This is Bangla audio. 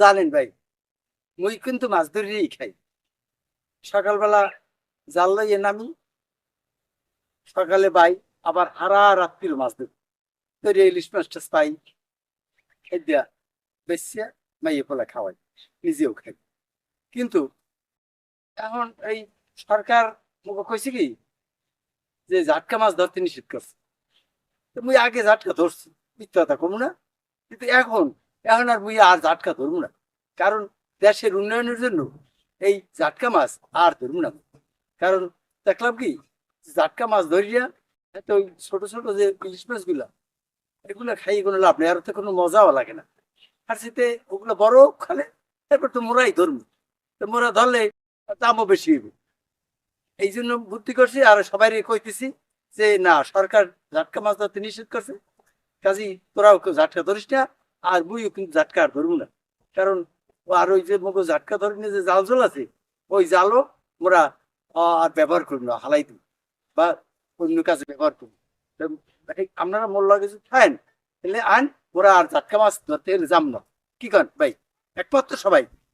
জানেন ভাই, মুই কিন্তু মাছ ধরেই খাই। সকালবেলা জাল লইয়ে নামি, সকালে বাই, আবার হারা রাত্রির মাছ ধরি। ধরে ইলিশ মাছটা পাই, খাই বেশিয়া মাইয়ে পোলা খাওয়াই, নিজেও খাই। কিন্তু এখন এই সরকার কইছে কি, যে জাটকা মাছ ধরতে নিষেধ করছে। মুই আগে জাটকা ধরছি, মিথ্যা কথা কমু না। কিন্তু এখন এখন আর মুই আর জাটকা ধরবো না। কারণ দেশের উন্নয়নের জন্য এই জাটকা মাছ আর ধরবো না। কারণ দেখলাম কি, জাটকা মাছ ধরিয়া এত ছোট ছোট যে ইলিশ মাছগুলা, এগুলা খাই কোনো লাভ নেই, আর তো কোনো মজাও লাগে না। আর সেতে ওগুলো বড় খালে তারপর তো মোরাই ধরবো। তো মোরা ধরলে দামও বেশি হইবে। এই জন্য বুদ্ধি করছি, আর সবাই কইতেছি যে না, সরকার ঝাটকা মাছ ধরতে নিষেধ করছে। কাজী তোরাও ঝাটকা ধরিস না আর মুইও কিন্তু জাটকা আর না। কারণ আর ওই যে মগো জাটকা ধরে নিয়ে যে জাল জল আছে, ওই জালও মোরা আর ব্যবহার করব না, হালাই দিব বা অন্য কাজে ব্যবহার করব আপনারা মোল লাগে কিছু খান তাহলে আন ওরা আর জাটকা মাছ ধরতে যাম না। কি কন ভাই? একমাত্র সবাই।